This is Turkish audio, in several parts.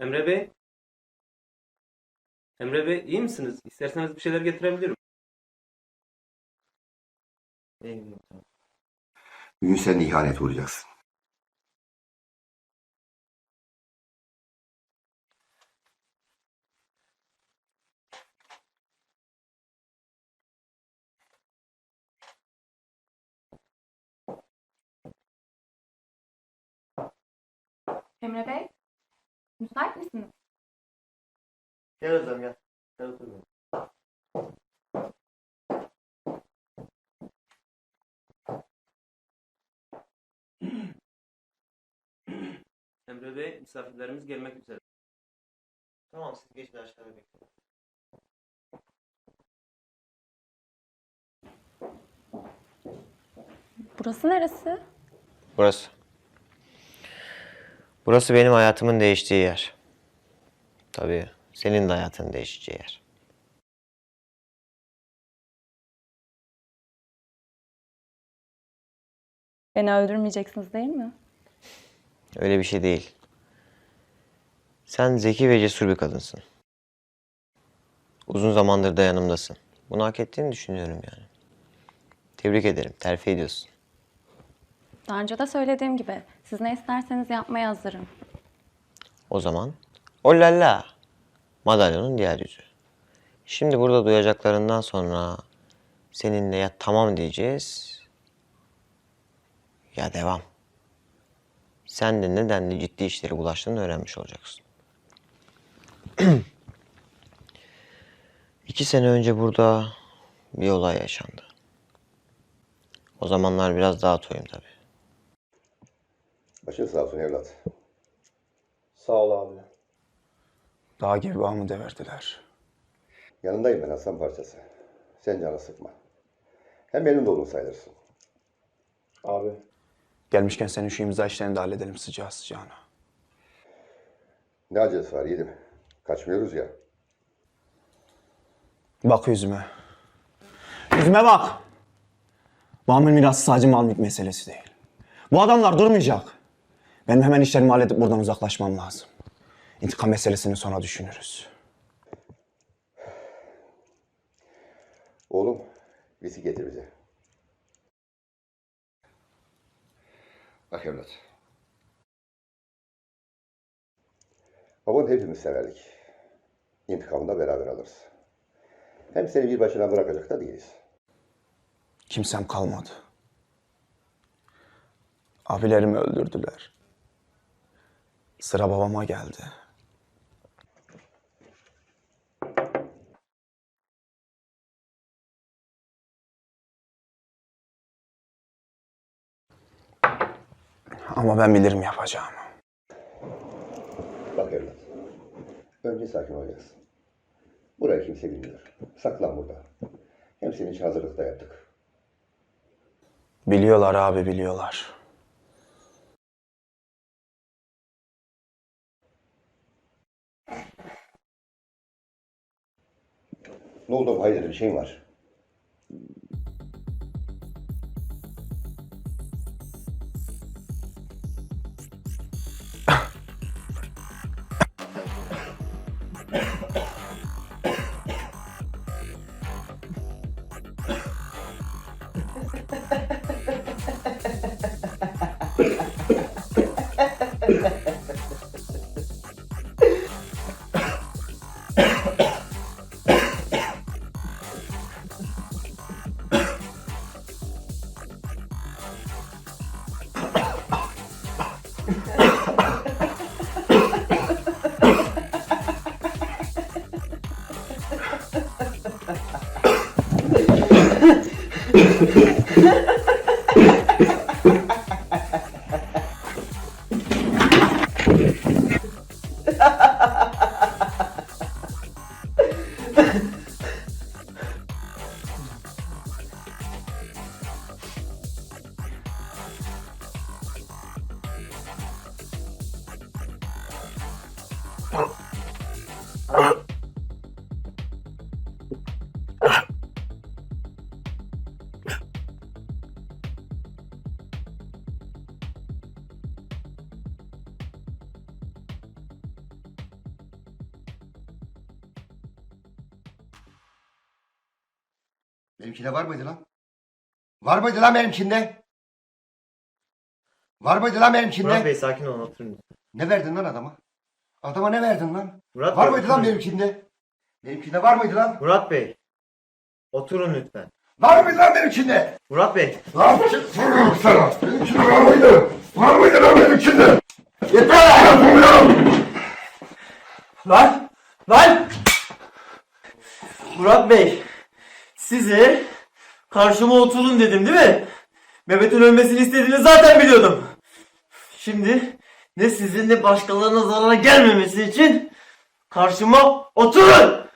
Emre Bey? Emre Bey iyi misiniz? İsterseniz bir şeyler getirebilirim. Bugün sen ihanet uğrayacaksın. Emre Bey, müsait misiniz? Gel Özlem gel. Gel otur. Emre Bey misafirlerimiz gelmek üzere. Tamam siz geçin aşağıya bekleyin. Burası neresi? Burası. Burası benim hayatımın değiştiği yer. Tabii senin de hayatın değişeceği yer. Beni öldürmeyeceksiniz değil mi? Öyle bir şey değil. Sen zeki ve cesur bir kadınsın. Uzun zamandır da yanımdasın. Bunu hak ettiğini düşünüyorum yani. Tebrik ederim. Terfi ediyorsun. Daha önce de söylediğim gibi siz ne isterseniz yapmaya hazırım. O zaman ollalla madalyonun diğer yüzü. Şimdi burada duyacaklarından sonra seninle ya tamam diyeceğiz ya devam. Sen de nedenle ciddi işlere bulaştığını öğrenmiş olacaksın. İki sene önce burada bir olay yaşandı. O zamanlar biraz daha toyum tabii. Başın sağ olsun evlat. Sağ ol abi. Dağ gibi bağımı deverdiler. Yanındayım ben aslan parçası. Sen canı sıkma. Hem benim de oğlum sayılırsın. Abi. Gelmişken senin şu imza işlerini de halledelim sıcağı sıcağına. Ne acelesi var yedim. Kaçmıyoruz ya. Bak yüzüme. Yüzüme bak. Bağımın mirası sadece mal mülk meselesi değil. Bu adamlar durmayacak. Benim hemen işlerimi halledip buradan uzaklaşmam lazım. İntikam meselesini sonra düşünürüz. Oğlum viski getir bize. Bak evlat. Babanı hepimiz severdik. İntikamını da beraber alırız. Hem seni bir başına bırakacak da değiliz. Kimsem kalmadı. Abilerimi öldürdüler. Sıra babama geldi. Ama ben bilirim yapacağımı. Bak evlat. Önce sakin olacaksın. Burayı kimse bilmiyor. Saklan burada. Hem senin için hazırlıkta yaptık. Biliyorlar abi biliyorlar. Ne oldu? Hayırdır bir şeyin var. Benimkinde var mıydı lan? Var mıydı lan benimkinde? Var mıydı lan benimkinde? Murat Bey sakin olun oturun. Ne verdin lan adama? Adama ne verdin lan? Murat var Bey, mıydı lan oturun. benimkinde? Benimkinde var mıydı lan? Murat Bey. Oturun lütfen. Var mıydı lan benimkinde? Murat Bey. Lan soruyorum sana. Benimkinde var mıydı? Var mıydı lan benimkinde? Yeter! Yapamıyorum! Lan! Lan! Murat Bey. Size karşıma oturun dedim değil mi? Mehmet'in ölmesini istediğini zaten biliyordum. Şimdi ne sizin ne başkalarına zarara gelmemesi için karşıma oturun!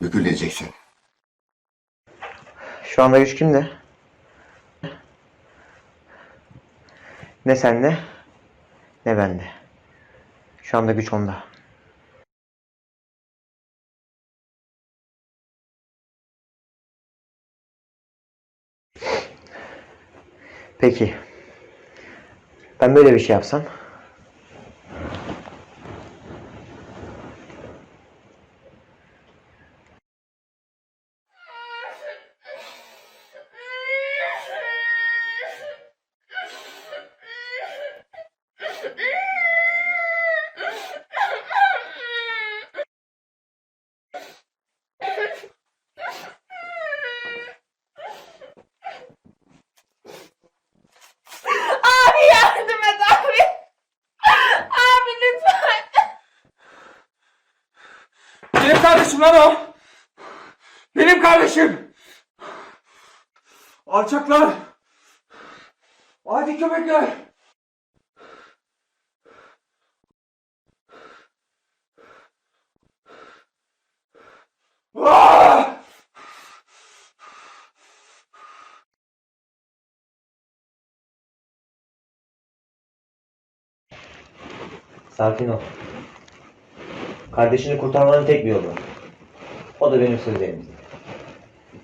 Mühürleneceksin. Şu anda güç kimde? Ne sende ne bende. Şu anda güç onda. Peki. Ben böyle bir şey yapsam. Abi yardım et abi. Abi lütfen. Benim kardeşim lan o. Benim kardeşim. Alçaklar. Adi köpekler. Ah! Sakin. Kardeşini kurtarmanın tek bir yolu var. O da benim sözlerimdi.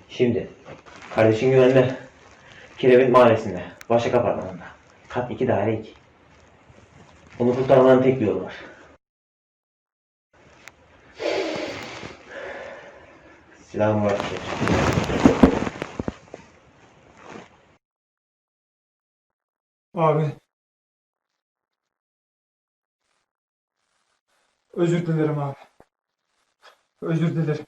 Şimdi kardeşin güvende. Kirevin mahallesinde. Başak apartmanında. Kat 2 daire 2. Onu kurtarmanın tek bir yolu var. Silahımı bırak. Abi. Özür dilerim abi. Özür dilerim.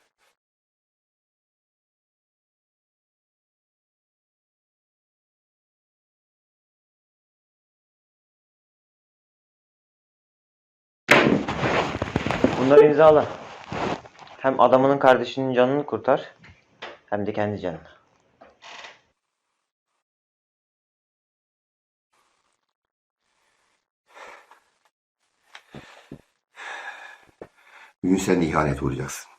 Bunları imzala. Hem adamının kardeşinin canını kurtar. Hem de kendi canını. Bugün sen de ihanet uğrayacaksın.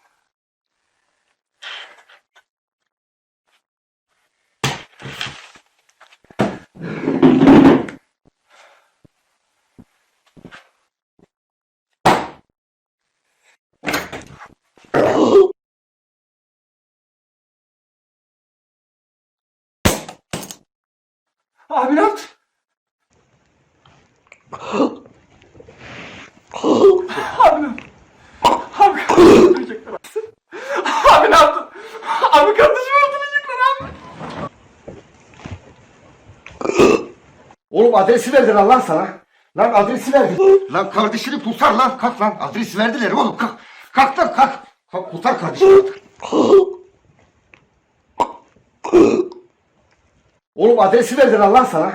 Abi ne yaptın? Abi ne yaptın? Abi kardeşimi öldürecekler abi. Abi ne yaptın? Abi kardeşimi öldürecekler abi. Oğlum adresi verdiler lan sana. Lan adresi verdi. lan kardeşini kurtar lan. Kalk lan. Adresi verdiler oğlum. Kalk. Kalk lan kalk. Kalk kurtar kardeşini. oğlum adresi verdiler lan sana.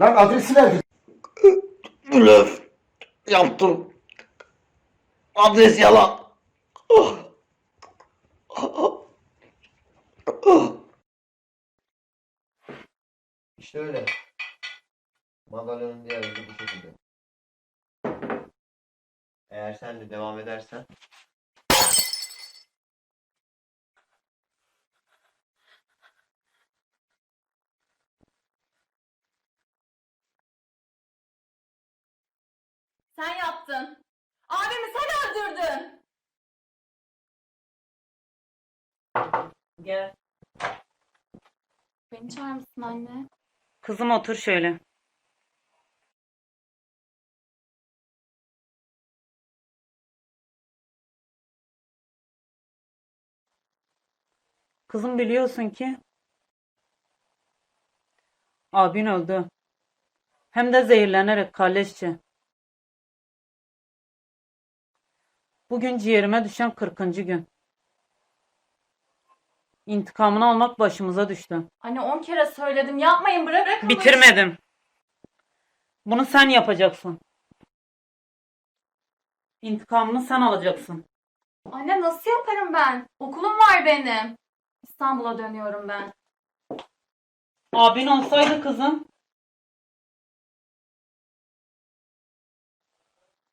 Lan adresi verdi. Blöf. Yaptım. Adres yalan. İşte öyle. Madalyonun diğer yüzü bu şekilde. Eğer sen de devam edersen Sen yaptın. Abimi sen öldürdün. Gel. Beni çağır mısın anne? Kızım otur şöyle. Kızım biliyorsun ki abin öldü. Hem de zehirlenerek kalleşçe. Bugün ciğerime düşen 40. gün. İntikamını almak başımıza düştü. Anne on kere söyledim yapmayın bırakın. bu işi. Bitirmedim. Bunu sen yapacaksın. İntikamını sen alacaksın. Anne nasıl yaparım ben? Okulum var benim. İstanbul'a dönüyorum ben. Abin olsaydı kızım.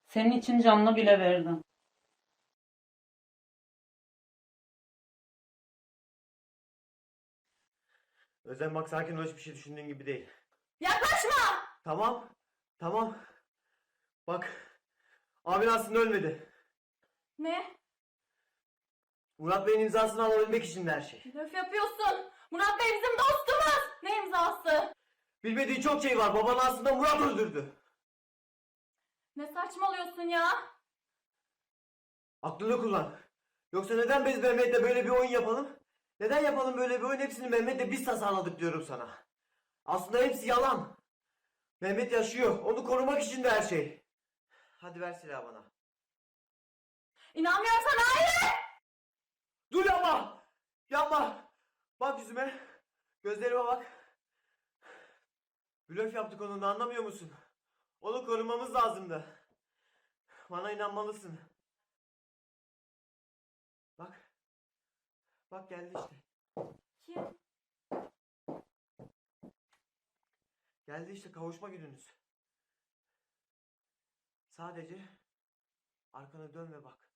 Senin için canını bile verirdim. Özlem bak sakin ol hiçbir şey düşündüğün gibi değil. Yaklaşma! Tamam. Tamam. Bak. Abin aslında ölmedi. Ne? Murat Bey'in imzasını alabilmek için de her şey. Blöf yapıyorsun. Murat Bey bizim dostumuz. Ne imzası? Bilmediği çok şey var. Baban aslında Murat öldürdü. Ne saçmalıyorsun ya? Aklını kullan. Yoksa neden biz Mehmet'le böyle bir oyun yapalım? Neden yapalım böyle bir oyun? Hepsini Mehmet'le biz tasarladık diyorum sana. Aslında hepsi yalan. Mehmet yaşıyor. Onu korumak için de her şey. Hadi ver silahı bana. İnanmıyorum sana hayır! Dur yapma! Yapma! Bak yüzüme. Gözlerime bak. Blöf yaptık onunla anlamıyor musun? Onu korumamız lazımdı. Bana inanmalısın. Bak. Bak geldi işte. Kim? Geldi işte kavuşma gününüz. Sadece arkana dön ve bak.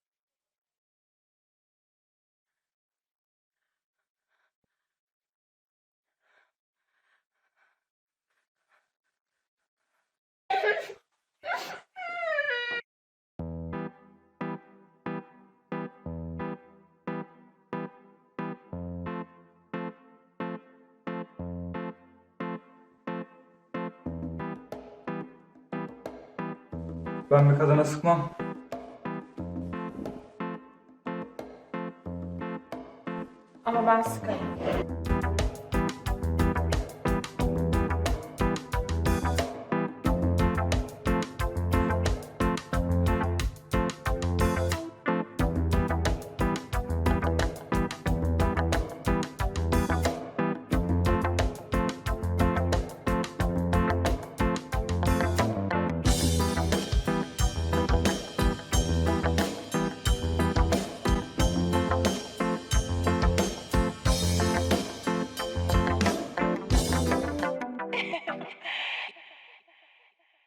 Ben bir kadına sıkmam. Ama ben sıkarım.